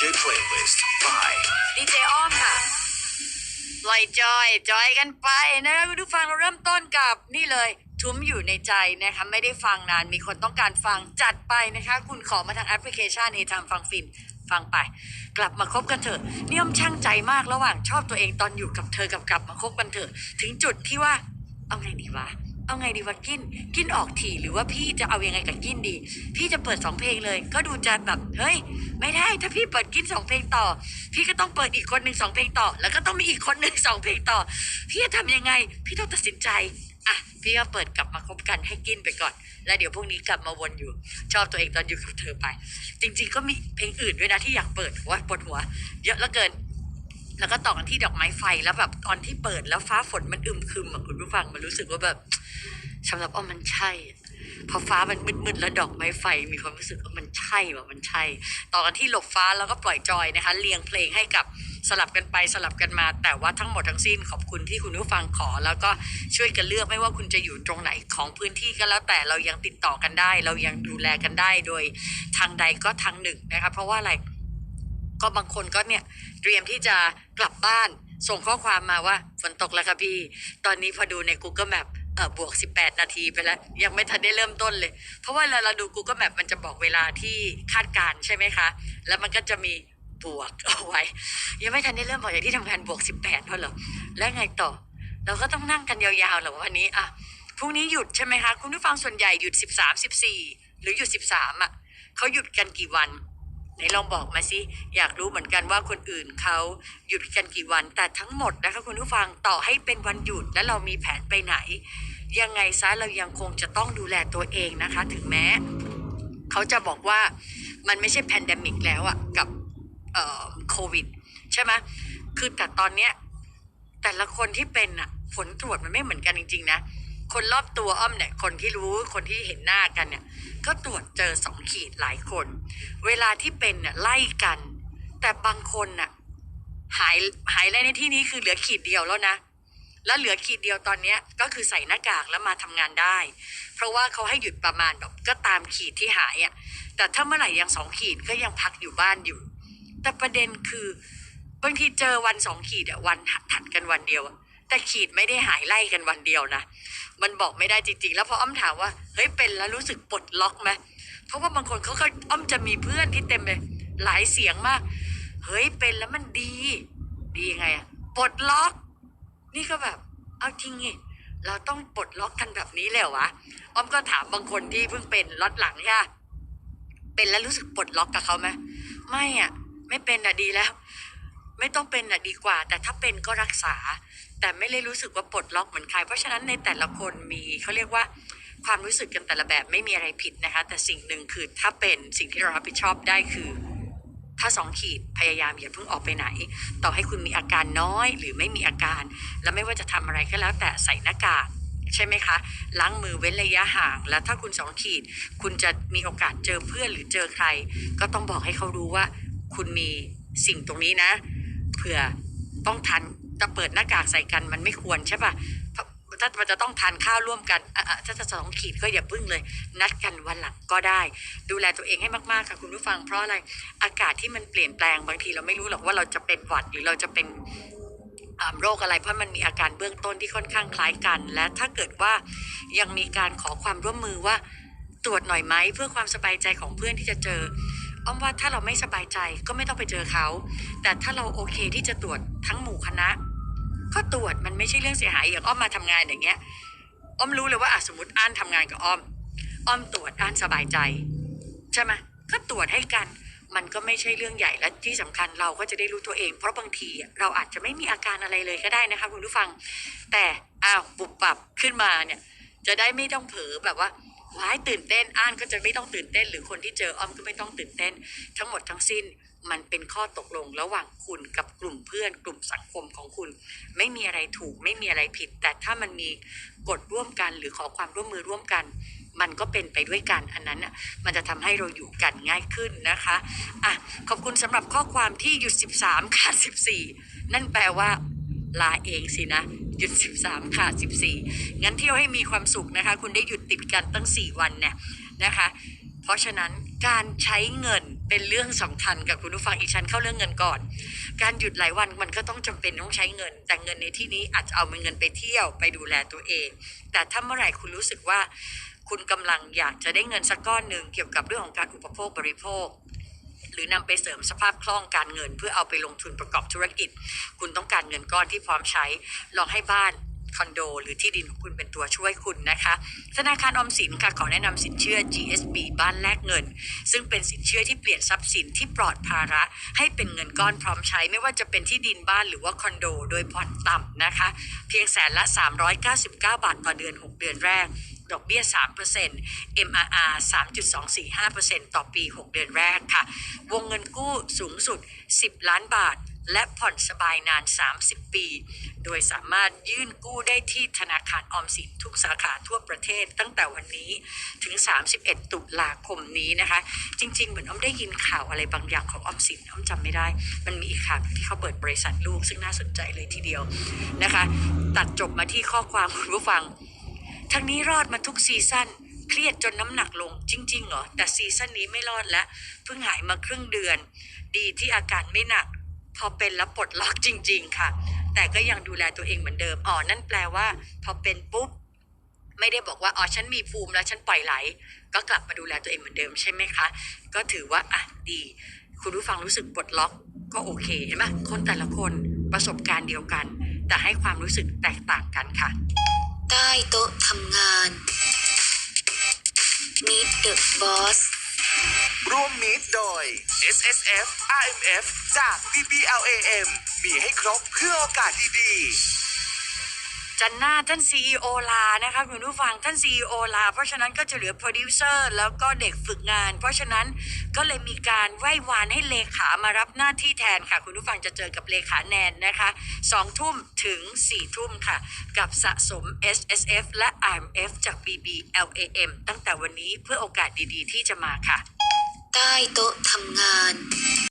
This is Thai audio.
DJ playlist by ดีเจอ้อมค่ะปลอยจอย จอยกันไปนะคะคุณผู้ฟังเราเริ่มต้นกับนี่เลย ทุ้มอยู่ในใจนะคะไม่ได้ฟังนานมีคนต้องการฟังจัดไปนะคะ คุณขอมาทางแอปพลิเคชันเฮทามฟังฟิล์มฟังไป กลับมาคบกันเถอะนี่อ้อมช่างใจมากระหว่างชอบตัวเองตอนอยู่กับเธอกับกลับมาคบกันเถอะ ถึงจุดที่ว่าเอาไงดีวะ เอาไงดีวะกินกินออกถี่หรือว่าพี่จะเอายังไงกับกินดี พี่จะเปิดสองเพลงเลย ก็ดูจะแบบเฮ้ย ไม่ได้ถ้าพี่เปิดกินสองเพลงต่อ พี่ก็ต้องเปิดอีกคนหนึ่งสองเพลงต่อ แล้วก็ต้องมีอีกคนหนึ่งสองเพลงต่อ พี่จะทำยังไง พี่ต้องตัดสินใจอะพี่ก็เปิดกลับมาคบกันให้กินไปก่อน แล้วเดี๋ยวพรุ่งนี้กลับมาวนอยู่ ชอบตัวเองตอนอยู่กับเธอไป จริง ๆ ก็มีเพลงอื่นด้วยนะที่อยากเปิดว่าปวดหัว เยอะเหลือเกิน แล้วก็ต่อกันที่ดอกไม้ไฟแล้วแบบตอนที่เปิดแล้วฟ้าฝนมันอึมครึมอะคุณผู้ฟังมันรู้สึกว่าแบบสำหรับอ้อมันใช่ พอฟ้ามันมืดๆแล้วดอกไม้ไฟ มีความรู้สึกว่ามันใช่ว่ามันใช่ ต่อกันที่หลบฟ้าแล้วก็ปล่อยจอยนะคะเรียงเพลงให้กับสลับกันไปสลับกันมา แต่ว่าทั้งหมดทั้งสิ้นขอบคุณที่คุณผู้ฟังขอ แล้วก็ช่วยกันเลือกไม่ว่าคุณจะอยู่ตรงไหนของพื้นที่ก็แล้วแต่เรายังติดต่อกันได้ เรายังดูแลกันได้โดยทางใดก็ทางหนึ่งนะคะเพราะว่าอะไร ก็บางคนก็เนี่ยเตรียมที่จะกลับบ้านส่งข้อความมาว่าฝนตกแล้วค่ะพี่ ตอนนี้พอดูใน Google Map เออบวก 18 นาทีไปแล้ว ยังไม่ทันได้เริ่มต้นเลย เพราะว่าเวลาเราดู Google Map มันจะบอกเวลาที่คาดการใช่ไหมคะ แล้วมันก็จะมีบวกเอาไว้ ยังไม่ทันได้เริ่มบอกอย่างที่ทำงานบวก 18เพราะเหรอแล้วไงต่อ เราก็ต้องนั่งกันยาวๆเหรอวันนี้อะพรุ่งนี้หยุดใช่ไหมคะ คุณผู้ฟังส่วนใหญ่หยุด 13 14 หรือหยุด 13อะเขาหยุดกันกี่วัน ไหนลองบอกมาสิ อยากรู้เหมือนกันว่าคนอื่นเขาหยุดกันกี่วันแต่ทั้งหมดนะคะคุณผู้ฟังต่อให้เป็นวันหยุดและเรามีแผนไปไหน ยังไงซะเรายังคงจะต้องดูแลตัวเองนะคะ ถึงแม้ เขาจะบอกว่ามันไม่ใช่แพนดมิกแล้วอะกับเอ่อโควิด ใช่ไหมคือแต่ตอนเนี้ยแต่ละคนที่เป็นอะผลตรวจมันไม่เหมือนกันจริง ๆ นะ คนรอบตัวอ้อมเนี่ย คนที่รู้คนที่เห็นหน้ากันเนี่ย ก็ตรวจเจอสองขีดหลายคน เวลาที่เป็นน่ะไล่กัน แต่บางคนน่ะหายหายเลยในที่นี้คือเหลือขีดเดียวแล้วนะ แล้วเหลือขีดเดียวตอนเนี้ยก็คือใส่หน้ากากแล้วมาทำงานได้ เพราะว่าเขาให้หยุดประมาณแบบก็ตามขีดที่หายอะ่ะแต่ถ้าเมื่อไหร่ยังสองขีดก็ยังพักอยู่บ้านอยู่ แต่ประเด็นคือบางทีเจอวันสองขีดอะวันถัดกันวันเดียวอะ แต่ขีดไม่ได้หายไล่กันวันเดียวนะ มันบอกไม่ได้จริงๆ แล้วพออ้อมถามว่า เฮ้ยเป็นแล้วรู้สึกปลดล็อกไหมเพราะว่าบางคนเขาก็อ้อมจะมีเพื่อนที่เต็มเลยหลายเสียงมาก เฮ้ยเป็นแล้วมันดี ดียังไงอะปลดล็อก นี่ก็แบบ เอาจริงไงเราต้องปลดล็อกกันแบบนี้เลยเหรอวะ อ้อมก็ถามบางคนที่เพิ่งเป็นล็อตหลังใช่ปะเป็นแล้วรู้สึกปลดล็อกกับเขาไหมไม่อะไม่เป็นอะดีแล้ว ไม่ต้องเป็นอะดีกว่า แต่ถ้าเป็นก็รักษา แต่ไม่ได้รู้สึกว่าปลดล็อกเหมือนใคร เพราะฉะนั้นในแต่ละคนมีเขาเรียกว่าความรู้สึกกันแต่ละแบบไม่มีอะไรผิดนะคะ แต่สิ่งหนึ่งคือถ้าเป็นสิ่งที่เรารับผิดชอบได้คือ ถ้าสองขีดพยายามอย่าเพิ่งออกไปไหน ต่อให้คุณมีอาการน้อยหรือไม่มีอาการ แล้วไม่ว่าจะทำอะไรก็แล้วแต่ใส่หน้ากากใช่ไหมคะ ล้างมือเว้นระยะห่าง แล้วถ้าคุณสองขีด คุณจะมีโอกาสเจอเพื่อนหรือเจอใคร ก็ต้องบอกให้เขารู้ว่า คุณมีสิ่งตรงนี้นะเผื่อต้องทัน จะเปิดหน้ากากใส่กันมันไม่ควรใช่ปะเพราะถ้ามันจะต้องทานข้าวร่วมกันถ้าจะสองขีดก็อย่าพึ่งเลย นัดกันวันหลังก็ได้ ดูแลตัวเองให้มากๆค่ะคุณผู้ฟังเพราะอะไรอากาศที่มันเปลี่ยนแปลงบางทีเราไม่รู้หรอกว่าเราจะเป็นหวัดหรือเราจะเป็นโรคอะไรเพราะมันมีอาการเบื้องต้นที่ค่อนข้างคล้ายกัน และถ้าเกิดว่ายังมีการขอความร่วมมือว่าตรวจหน่อยไหมเพื่อความสบายใจของเพื่อนที่จะเจออ้อมว่าถ้าเราไม่สบายใจก็ไม่ต้องไปเจอเขา แต่ถ้าเราโอเคที่จะตรวจทั้งหมู่คณะ ก็ตรวจมันไม่ใช่เรื่องเสียหายอย่างอ้อมมาทำงานอย่างเงี้ย อ้อมรู้เลยว่าอะสมมติอ่านทำงานกับอ้อม อ้อมตรวจอ่านสบายใจ ใช่ไหมก็ตรวจให้กัน มันก็ไม่ใช่เรื่องใหญ่และที่สำคัญเราก็จะได้รู้ตัวเอง เพราะบางทีเราอาจจะไม่มีอาการอะไรเลยก็ได้นะคะคุณผู้ฟัง แต่อ้าวปุบปับขึ้นมาเนี่ย จะได้ไม่ต้องเผลอแบบว่าว้ายตื่นเต้นอ่านก็จะไม่ต้องตื่นเต้น หรือคนที่เจออ้อมก็ไม่ต้องตื่นเต้น ทั้งหมดทั้งสิ้นมันเป็นข้อตกลงระหว่างคุณกับกลุ่ม พื่อนกลุ่มสังคมของคุณ ไม่มีอะไรถูกไม่มีอะไรผิด แต่ถ้ามันมีกฎร่วมกันหรือขอความร่วมมือร่วมกัน มันก็เป็นไปด้วยกันอันนั้นน่ะมันจะทำให้เราอยู่กันง่ายขึ้นนะคะอะขอบคุณสำหรับข้อความที่หยุด 13ขาด14 นั่นแปลว่าลาเองสินะหยุด 13ขาด14 งั้นเที่ยวให้มีความสุขนะคะ คุณได้หยุดติดกันตั้ง 4 วันเนี่ยนะคะ เพราะฉะนั้นการใช้เงิน เป็นเรื่องสำคัญกับคุณผู้ฟังอีกชั้นเข้าเรื่องเงินก่อน การหยุดหลายวันมันก็ต้องจำเป็นต้องใช้เงิน แต่เงินในที่นี้อาจจะเอาเงินไปเที่ยวไปดูแลตัวเอง แต่ถ้าเมื่อไหร่คุณรู้สึกว่า คุณกำลังอยากจะได้เงินสักก้อนหนึ่งเกี่ยวกับเรื่องของการอุปโภคบริโภคหรือนำไปเสริมสภาพคล่องการเงิน เพื่อเอาไปลงทุนประกอบธุรกิจ คุณต้องการเงินก้อนที่พร้อมใช้ ลองให้บ้าน คอนโด หรือที่ดินของคุณเป็นตัวช่วยคุณนะคะ ธนาคารออมสินค่ะขอแนะนำสินเชื่อ GSB บ้านแลกเงิน ซึ่งเป็นสินเชื่อที่เปลี่ยนทรัพย์สินที่ปลอดภาระ ให้เป็นเงินก้อนพร้อมใช้ไม่ว่าจะเป็นที่ดินบ้านหรือว่าคอนโด โดยผ่อนต่ำนะคะ เพียงแสนละ 399 บาทต่อเดือน 6 เดือนแรกดอกเบี้ย 3% MRR 3.245%ต่อปี 6 เดือนแรกค่ะ วงเงินกู้สูงสุด 10 ล้านบาท และผ่อนสบายนาน 30 ปี โดยสามารถยื่นกู้ได้ที่ธนาคารออมสินทุกสาขาทั่วประเทศตั้งแต่วันนี้ถึง 31 ตุลาคมนี้นะคะ จริง ๆ เหมือนอ้อมได้ยินข่าวอะไรบางอย่างของออมสินอ้อมจำไม่ได้ มันมีอีกข่าวที่เขาเปิดบริษัทลูกซึ่งน่าสนใจเลยทีเดียวนะคะ ตัดจบมาที่ข้อความคุณผู้ฟัง ทั้งนี้รอดมาทุกซีซั่นเครียดจนน้ำหนักลงจริงๆเหรอแต่ซีซั่นนี้ไม่รอดแล้วเพิ่งหายมาครึ่งเดือน ดีที่อาการไม่หนัก พอเป็นแล้วปลดล็อกจริง ๆ ค่ะ แต่ก็ยังดูแลตัวเองเหมือนเดิมอ๋อนั่นแปลว่า พอเป็นปุ๊บไม่ได้บอกว่าอ๋อฉันมีภูมิแล้วฉันปล่อยไหล ก็กลับมาดูแลตัวเองเหมือนเดิมใช่ไหมคะ ก็ถือว่าอะดี คุณผู้ฟังรู้สึกปลดล็อกก็โอเคเห็นไหมคนแต่ละคนประสบการณ์เดียวกัน แต่ให้ความรู้สึกแตกต่างกันค่ะ ใต้โต๊ะทำงาน Meet the Boss ร่วมมิตโดย S S F R M F จาก B B L A M มีให้ครบเพื่อโอกาสดีๆจันหน้าท่าน CEO ลานะคะคุณผู้ฟังท่าน CEO ลา เพราะฉะนั้นก็จะเหลือโปรดิวเซอร์แล้วก็เด็กฝึกงาน เพราะฉะนั้นก็เลยมีการไหว้วานให้เลขามารับหน้าที่แทนค่ะ คุณผู้ฟังจะเจอกับเลขาแนนนะคะสองทุ่มถึงสี่ทุ่มค่ะ กับสะสม S S F และ R M F จาก B B L A M ตั้งแต่วันนี้เพื่อโอกาสดีๆ ที่จะมาค่ะ ใต้โต๊ะทำงาน